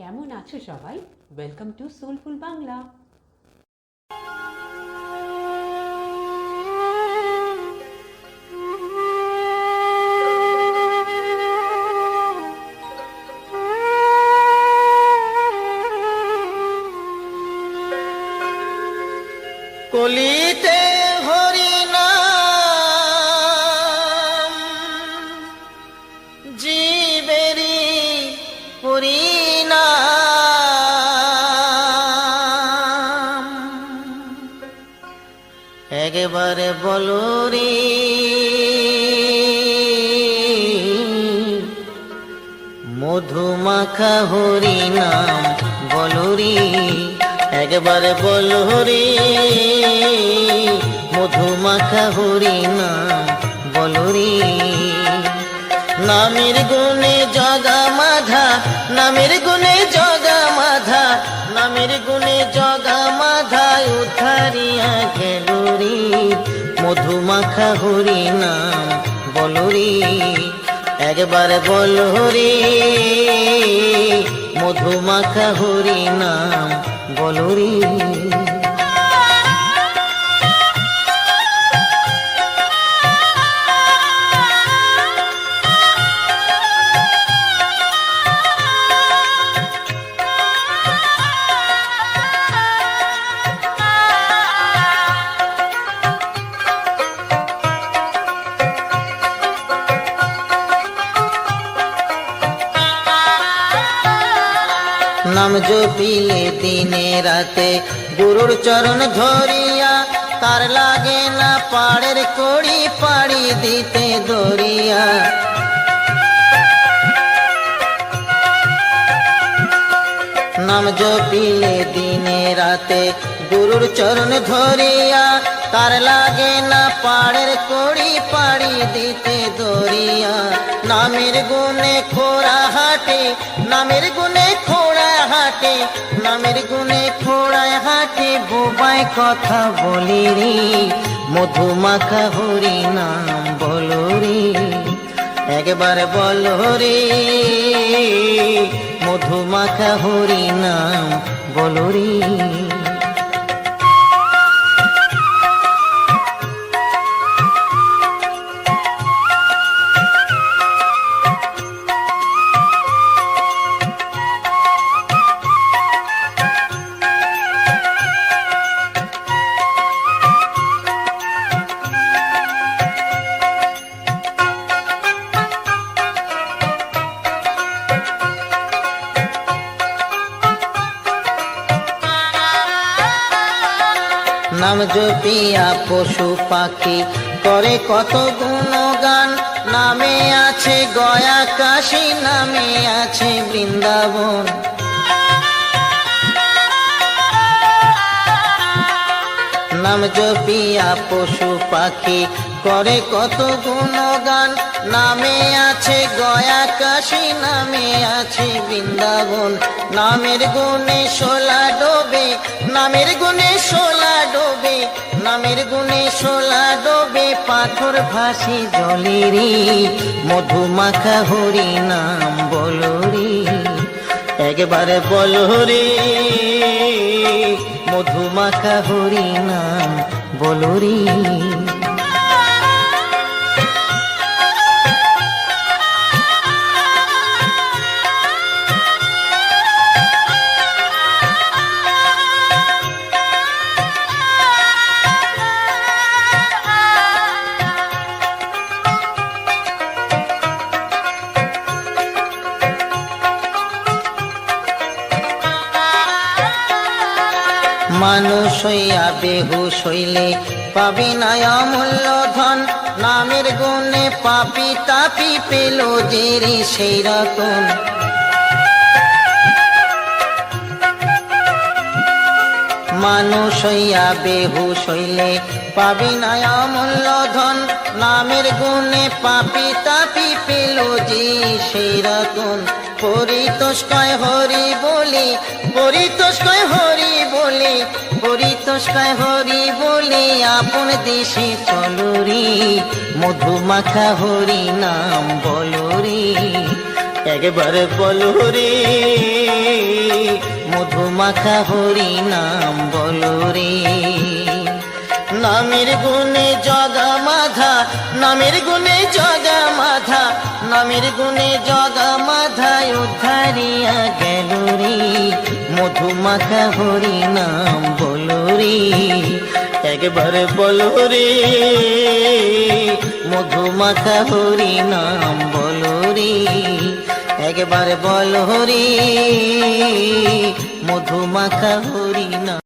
কেমন আছো সবাই? ওয়েলকাম টু সোলফুল বাংলা কলিতে হরিনাম একবারে বলো মধুমাখা হরিনাম বলো রে। একবারে বলো মধুমাখা হরিনাম বলো রে। নামের গুণে জগা মাধা, নামের গুণে জগা নামের গুণে জগা মাধা উদ্ধারিয়া গেল রে মধুমাখা হরি নাম বলুরি, একবার বলো রে মধুমাখা হরি নাম রে নাম জপিলে দিনে রাতে গুরুর চরণ ধরিয়া, তার লাগে না পাড়ের কড়ি পাড়ি দিতে দরিয়া। নাম জপিলে দিনে রাতে গুরুর চরণ ধরিয়া, তার লাগে না পাড়ের কড়ি পাড়ি দিতে দরিয়া। নামের গুণে খোরা হাটে নামের গুণে নামের গুণে খোড়ায় হাটে বোবাই কথা বলি রে। মধুমাখা হরি নাম বলো রে, একবার বলো রে। মধুমাখা হরি নাম বলো রে। নাম জপিয়া পশু পাখি করে কত গুণগান, নামে আছে গয়া কাশী, নামে আছে বৃন্দাবন। নাম জপিয়া পশু পাখি করে কত গুণগান নামে আছে গয়া কাশী, নামে আছে বৃন্দাবন। নামের গুণে সোলা ডোবে, নামের গুণে সোলা ডোবে, নামের গুণে সোলা ডোবে পাথর ভাসি জলেরি, মধুমাখা হরি নাম বলো রে একবারে বলো রে মধুমাখা হরি নাম বলো মানুষ হইয়া বেহুশ হইলে পাবি না অমূল্য ধন। নামের গুণে পাপি তাপি পেল যে রে সেই রকম মানুষ হইয়া বেহুশ হইলে পাবি না অমূল্য ধন। নামের গুণে পাপি তাপি পেল যে সেই রকম পরিতোষ কয় হরি বলি পরিতোষ কয় হরি বলি পরিতোষ কয় হরি বলি, আপন দেশে চলো রে, মধুমাখা হরি নাম বলো রে, একবার বলো রে, মধুমাখা হরি নাম বলো রে। নামের গুণে জগা মাধা, নামের গুণে জগা মাধা, নামের গুণে জগা মাধা উদ্ধারিয়া গেল রে। মধুমাখা হরি নাম বলো রে। একবার বলো রে, মধুমাখা হরি নাম বলো রে। একবার বলো রে, মধুমাখা হরি নাম